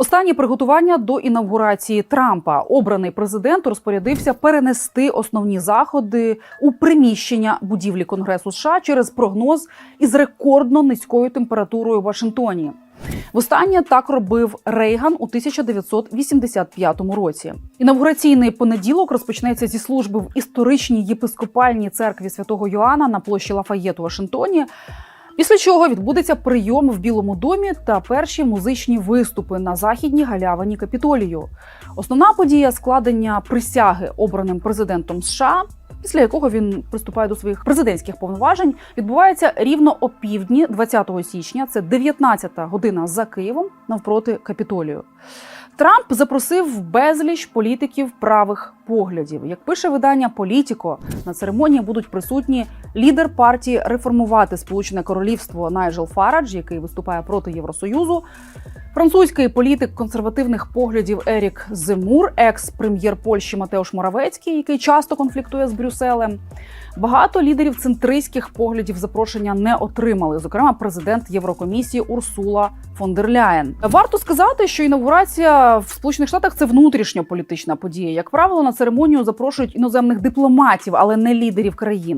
Останні приготування до інавгурації Трампа обраний президент розпорядився перенести основні заходи у приміщення будівлі Конгресу США через прогноз із рекордно низькою температурою в Вашингтоні. Востаннє так робив Рейган у 1985 році. Інавгураційний понеділок розпочнеться зі служби в історичній єпископальній церкві святого Йоанна на площі Лафаєт у Вашингтоні. Після чого відбудеться прийом в Білому домі та перші музичні виступи на західній галявині Капітолію. Основна подія складення присяги обраним президентом США. Після якого він приступає до своїх президентських повноважень, відбувається рівно о півдні 20 січня. Це 19-та година за Києвом навпроти Капітолію. Трамп запросив безліч політиків правих поглядів. Як пише видання Політіко, на церемонії будуть присутні лідер партії реформувати Сполучене Королівство Найджел Фарадж, який виступає проти Євросоюзу. Французький політик консервативних поглядів Ерік Земур, екс-прем'єр Польщі Матеуш Моравецький, який часто конфліктує з Брюсселем. Багато лідерів центристських поглядів запрошення не отримали. Зокрема, президент Єврокомісії Урсула фон дер Ляєн. Варто сказати, що інаугурація в Сполучених Штатах це внутрішньополітична подія. Як правило, на церемонію запрошують іноземних дипломатів, але не лідерів країн.